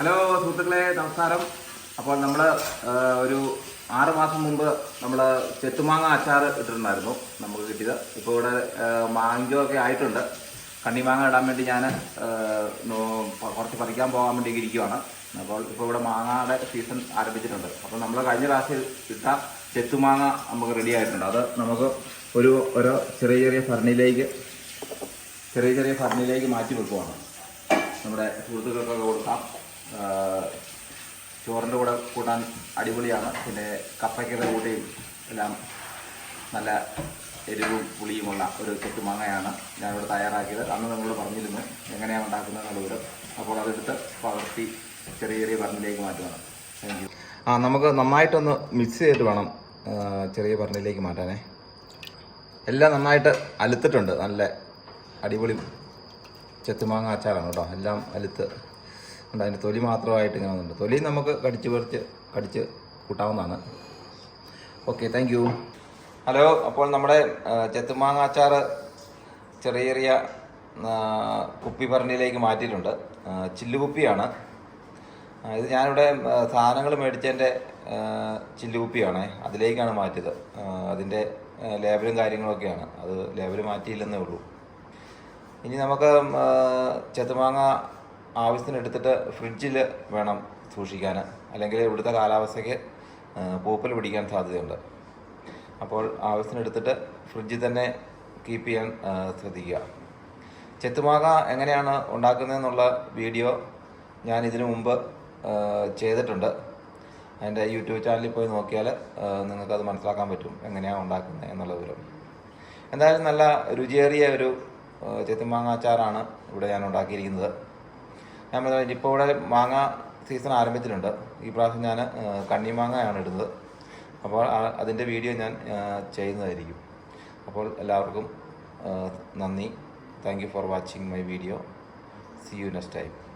Hello സുഹൃത്തുക്കളെ നമസ്കാരം. അപ്പോൾ നമ്മൾ ഒരു ആറ് മാസം മുമ്പ് നമ്മൾ ചെത്തുമാങ്ങ അച്ചാർ ഇട്ടിട്ടുണ്ടായിരുന്നു നമുക്ക് കിട്ടിയത്. ഇപ്പോൾ ഇവിടെ മാഞ്ചോ ഒക്കെ ആയിട്ടുണ്ട്. കണ്ണിമാങ്ങ ഇടാൻ വേണ്ടി ഞാൻ കുറച്ച് പറിക്കാൻ പോകാൻ വേണ്ടി ഇരിക്കുവാണ്. അപ്പോൾ ഇപ്പോൾ ഇവിടെ മാങ്ങയുടെ സീസൺ ആരംഭിച്ചിട്ടുണ്ട്. അപ്പോൾ നമ്മൾ കഴിഞ്ഞ പ്രാവശ്യം ഇട്ട ചെത്തുമാങ്ങ നമുക്ക് റെഡി ആയിട്ടുണ്ട്. അത് നമുക്ക് ഒരു ഓരോ ചെറിയ ചെറിയ ഫർണിലേക്ക് ചെറിയ ചെറിയ ഫർണിലേക്ക് മാറ്റി വെക്കുവാണ്. നമ്മുടെ സുഹൃത്തുക്കൾക്കൊക്കെ കൊടുക്കാം. ചോറിന്റെ കൂടെ കൂട്ടാൻ അടിപൊളിയാണ്. പിന്നെ കപ്പയ്ക്കൊക്കെ കൂട്ടിയും എല്ലാം നല്ല എരിവും പുളിയുമുള്ള ഒരു ചെത്തുമാങ്ങയാണ് ഞാനിവിടെ തയ്യാറാക്കിയത്. അന്ന് നമ്മളോട് പറഞ്ഞിരുന്നു എങ്ങനെയാണ് ഉണ്ടാക്കുന്നത് എന്നുള്ളത് അപ്പോൾ അതെടുത്ത് പകർത്തി ചെറിയ ചെറിയ പറഞ്ഞിലേക്ക് മാറ്റുകയാണ് താങ്ക് യു ആ നമുക്ക് നന്നായിട്ടൊന്ന് മിക്സ് ചെയ്തിട്ട് വേണം ചെറിയ പറഞ്ഞിലേക്ക് മാറ്റാനേ. എല്ലാം നന്നായിട്ട് അലുത്തിട്ടുണ്ട്. നല്ല അടിപൊളി ചെത്തുമാങ്ങ അച്ചാറാണ് കേട്ടോ. എല്ലാം അലുത്ത് ഉണ്ട്. അതിന്റെ തൊലി മാത്രമായിട്ട് ഇങ്ങനെ വന്നിട്ടുണ്ട്. തൊലി നമുക്ക് കടിച്ച് പറിച്ച് കടിച്ച് കൂട്ടാവുന്നതാണ്. ഓക്കെ താങ്ക് യു ഹലോ അപ്പോൾ നമ്മുടെ ചെത്തുമാങ്ങ അച്ചാർ ചെറിയ ചെറിയ കുപ്പി പറഞ്ഞിലേക്ക് മാറ്റിയിട്ടുണ്ട്. ചില്ലുകുപ്പിയാണ്. ഇത് ഞാനിവിടെ സാധനങ്ങൾ മേടിച്ചതിന്റെ ചില്ലുകുപ്പിയാണേ. അതിലേക്കാണ് മാറ്റിയത്. അതിന്റെ ലേബലും കാര്യങ്ങളൊക്കെയാണ്. അത് ലേബൽ മാറ്റിയില്ലെന്നേ ഉള്ളൂ. ഇനി നമുക്ക് ചെത്തുമാങ്ങ ആവശ്യത്തിന് എടുത്തിട്ട് ഫ്രിഡ്ജിൽ വേണം സൂക്ഷിക്കാൻ അല്ലെങ്കിൽ ഇവിടുത്തെ കാലാവസ്ഥയ്ക്ക് പൂപ്പൽ പിടിക്കാൻ സാധ്യതയുണ്ട്. അപ്പോൾ ആവശ്യത്തിന് എടുത്തിട്ട് ഫ്രിഡ്ജിൽ തന്നെ കീപ്പ് ചെയ്യാൻ ശ്രദ്ധിക്കുക. ചെത്തുമാങ്ങ എങ്ങനെയാണ് ഉണ്ടാക്കുന്നതെന്നുള്ള വീഡിയോ ഞാൻ ഇതിനു മുമ്പ് ചെയ്തിട്ടുണ്ട്. എന്റെ യൂട്യൂബ് ചാനലിൽ പോയി നോക്കിയാൽ നിങ്ങൾക്കത് മനസ്സിലാക്കാൻ പറ്റും എങ്ങനെയാണ് ഉണ്ടാക്കുന്നത് എന്നുള്ള വിവരം. എന്തായാലും നല്ല രുചിയേറിയ ഒരു ചെത്തുമാങ്ങാച്ചാറാണ് ഇവിടെ ഞാൻ ഉണ്ടാക്കിയിരിക്കുന്നത്. പറഞ്ഞ ഇപ്പോൾ ഇവിടെ മാങ്ങ സീസൺ ആരംഭിച്ചിട്ടുണ്ട്. ഈ പ്രാവശ്യം ഞാൻ കണ്ണി മാങ്ങയാണ് ഇടുന്നത്. അപ്പോൾ അതിന്റെ വീഡിയോ ഞാൻ ചെയ്യുന്നതായിരിക്കും. അപ്പോൾ എല്ലാവർക്കും നന്ദി. Thank you for watching my video see you next time